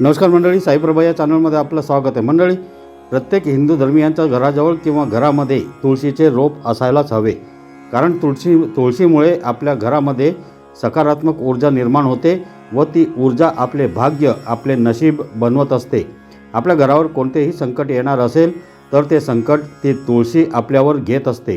नमस्कार मंडळी साईप्रभा या चॅनलमध्ये आपलं स्वागत आहे. मंडळी प्रत्येक हिंदू धर्मियांच्या घराजवळ किंवा घरामध्ये तुळशीचे रोप असायलाच हवे. कारण तुळशी तुळशीमुळे आपल्या घरामध्ये सकारात्मक ऊर्जा निर्माण होते व ती ऊर्जा आपले भाग्य आपले नशीब बनवत असते. आपल्या घरावर कोणतेही संकट येणार असेल तर ते संकट ती तुळशी आपल्यावर घेत असते.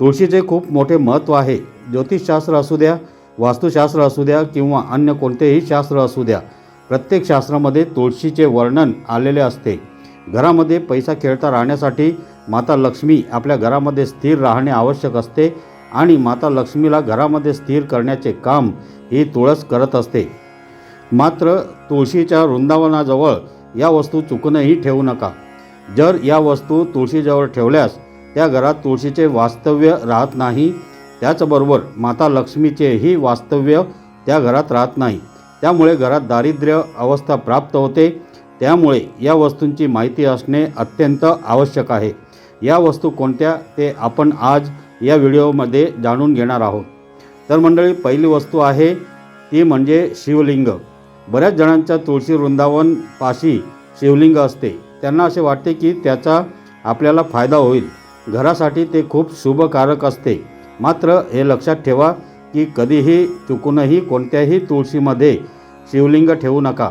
तुळशीचे खूप मोठे महत्त्व आहे. ज्योतिषशास्त्र असू द्या वास्तुशास्त्र असू द्या किंवा अन्य कोणतेही शास्त्र असू द्या प्रत्येक शास्त्रामध्ये तुळशीचे वर्णन आलेले असते. घरामध्ये पैसा खेळता राहण्यासाठी माता लक्ष्मी आपल्या घरामध्ये स्थिर राहणे आवश्यक असते आणि माता लक्ष्मीला घरामध्ये स्थिर करण्याचे काम ही तुळस करत असते. मात्र तुळशीच्या वृंदावनाजवळ या वस्तू चुकूनही ठेवू नका. जर या वस्तू तुळशीजवळ ठेवल्यास त्या घरात तुळशीचे वास्तव्य राहत नाही. त्याचबरोबर माता लक्ष्मीचेही वास्तव्य त्या घरात राहत नाही. त्यामुळे घरात दारिद्र्य अवस्था प्राप्त होते. त्यामुळे या वस्तूंची माहिती असणे अत्यंत आवश्यक आहे. या वस्तू कोणत्या ते आपण आज या व्हिडिओमध्ये जाणून घेणार आहोत. तर मंडळी पहिली वस्तू आहे ती म्हणजे शिवलिंग. बऱ्याच जणांच्या तुळशी वृंदावन पाशी शिवलिंग असते. त्यांना असे वाटते की त्याचा आपल्याला फायदा होईल. घरासाठी ते खूप शुभकारक असते. मात्र हे लक्षात ठेवा की कधीही चुकूनही कोणत्याही तुळशीमध्ये शिवलिंग ठेवू नका.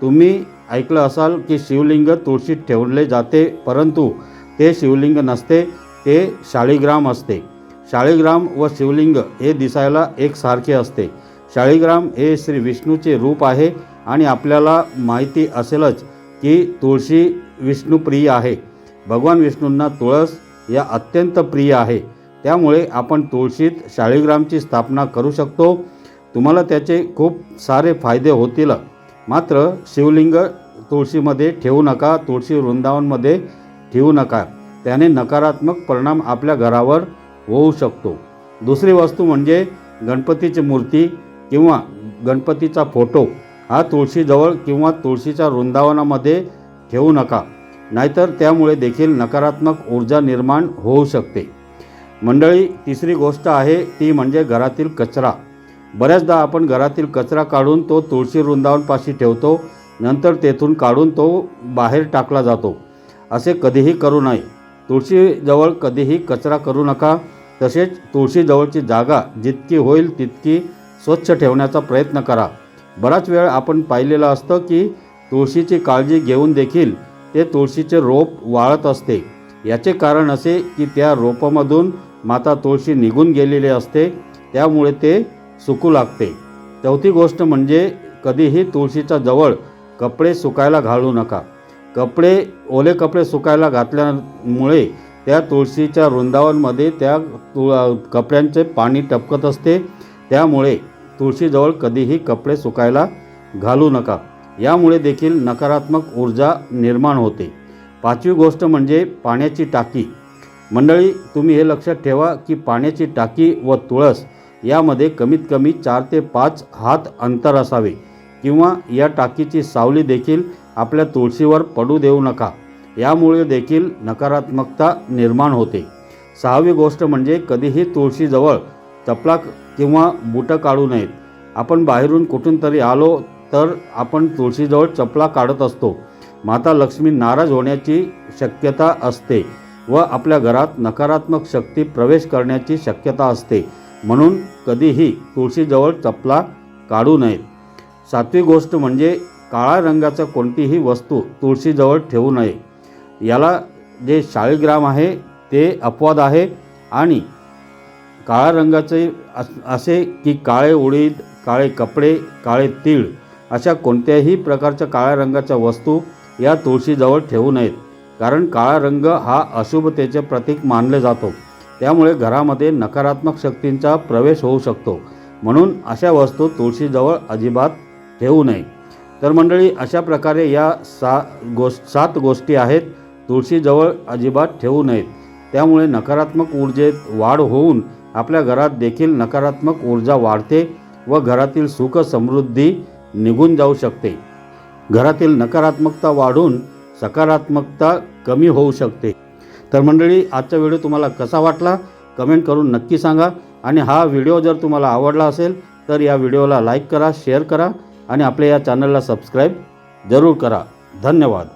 तुम्ही ऐकलं असाल की शिवलिंग तुळशीत ठेवले जाते परंतु ते शिवलिंग नसते ते शाळीग्राम असते. शाळीग्राम व शिवलिंग हे दिसायला एकसारखे असते. शाळीग्राम हे श्री विष्णूचे रूप आहे आणि आपल्याला माहिती असेलच की तुळशी विष्णुप्रिय आहे. भगवान विष्णूंना तुळस या अत्यंत प्रिय आहे. त्यामुळे आपण तुळशीत शाळीग्रामची स्थापना करू शकतो. तुम्हाला त्याचे खूप सारे फायदे होतील. मात्र शिवलिंग तुळशीमध्ये ठेवू नका तुळशी वृंदावनमध्ये ठेवू नका. त्याने नकारात्मक परिणाम आपल्या घरावर होऊ शकतो. दुसरी वस्तू म्हणजे गणपतीची मूर्ती किंवा गणपतीचा फोटो. हा तुळशीजवळ किंवा तुळशीच्या वृंदावनामध्ये ठेवू नका. नाहीतर त्यामुळे देखील नकारात्मक ऊर्जा निर्माण होऊ शकते. मंडळी तिसरी गोष्ट आहे ती म्हणजे घरातील कचरा. बऱ्याचदा आपण घरातील कचरा काढून तो तुळशी वृंदावनपाशी ठेवतो नंतर तेथून काढून तो बाहेर टाकला जातो. असे कधीही करू नये. तुळशीजवळ कधीही कचरा करू नका. तसेच तुळशीजवळची जागा जितकी होईल तितकी स्वच्छ ठेवण्याचा प्रयत्न करा. बराच वेळ आपण पाहिलेलं असतं की तुळशीची काळजी घेऊन देखील ते तुळशीचे रोप वाळत असते. याचे कारण असे की त्या रोपामधून माता तुळशी निघून गेलेली असते त्यामुळे ते सुकू लागते. चौथी गोष्ट म्हणजे कधीही तुळशीच्या जवळ कपडे सुकायला घालू नका. कपडे ओले कपडे सुकायला घातल्यामुळे त्या तुळशीच्या वृंदावनमध्ये त्या तुळ कपड्यांचे पाणी टपकत असते. त्यामुळे तुळशीजवळ कधीही कपडे सुकायला घालू नका. यामुळे देखील नकारात्मक ऊर्जा निर्माण होते. पाचवी गोष्ट म्हणजे पाण्याची टाकी. मंडळी तुम्ही हे लक्षात ठेवा की पाण्याची टाकी व तुळस यामध्ये कमीत कमी चार ते पाच हात अंतर असावे किंवा या टाकीची सावली देखील आपल्या तुळशीवर पडू देऊ नका. यामुळे देखील नकारात्मकता निर्माण होते. सहावी गोष्ट म्हणजे कधीही तुळशीजवळ चपला किंवा बुटं काढू नयेत. आपण बाहेरून कुठून तरी आलो तर आपण तुळशीजवळ चपला काढत असतो. माता लक्ष्मी नाराज होण्याची शक्यता असते. व आपल्या घरात नकारात्मक शक्ती प्रवेश करण्याची शक्यता असते. म्हणून कधीही तुळशीजवळ चपला काढू नयेत. सातवी गोष्ट म्हणजे काळा रंगाचं कोणतीही वस्तू तुळशीजवळ ठेवू नये. याला जे शाळीग्राम आहे ते अपवाद आहे आणि काळ्या रंगाचे अस- असे की काळे उडीद काळे कपडे काळे तीळ अशा कोणत्याही प्रकारच्या काळ्या रंगाच्या वस्तू या तुळशीजवळ ठेवू नयेत. कारण काळा रंग हा अशुभतेचे प्रतीक मानले जातो. त्यामुळे घरामध्ये नकारात्मक शक्तींचा प्रवेश होऊ शकतो. म्हणून अशा वस्तू तुळशीजवळ अजिबात ठेवू नये. तर मंडळी अशा प्रकारे या सा गोष् सात गोष्टी आहेत. तुळशीजवळ अजिबात ठेवू नयेत त्यामुळे नकारात्मक ऊर्जेत वाढ होऊन आपल्या घरात देखील नकारात्मक ऊर्जा वाढते व घरातील सुख समृद्धी निघून जाऊ शकते. घरातील नकारात्मकता वाढून सकारात्मकता कमी होऊ शकते. तर मंडळी आजचा व्हिडिओ तुम्हाला कसा वाटला? कमेंट करून नक्की सांगा. आणि हा व्हिडिओ जर तुम्हाला आवडला असेल तर या व्हिडिओला लाईक करा शेअर करा आणि आपल्या या चॅनलला सबस्क्राईब जरूर करा. धन्यवाद.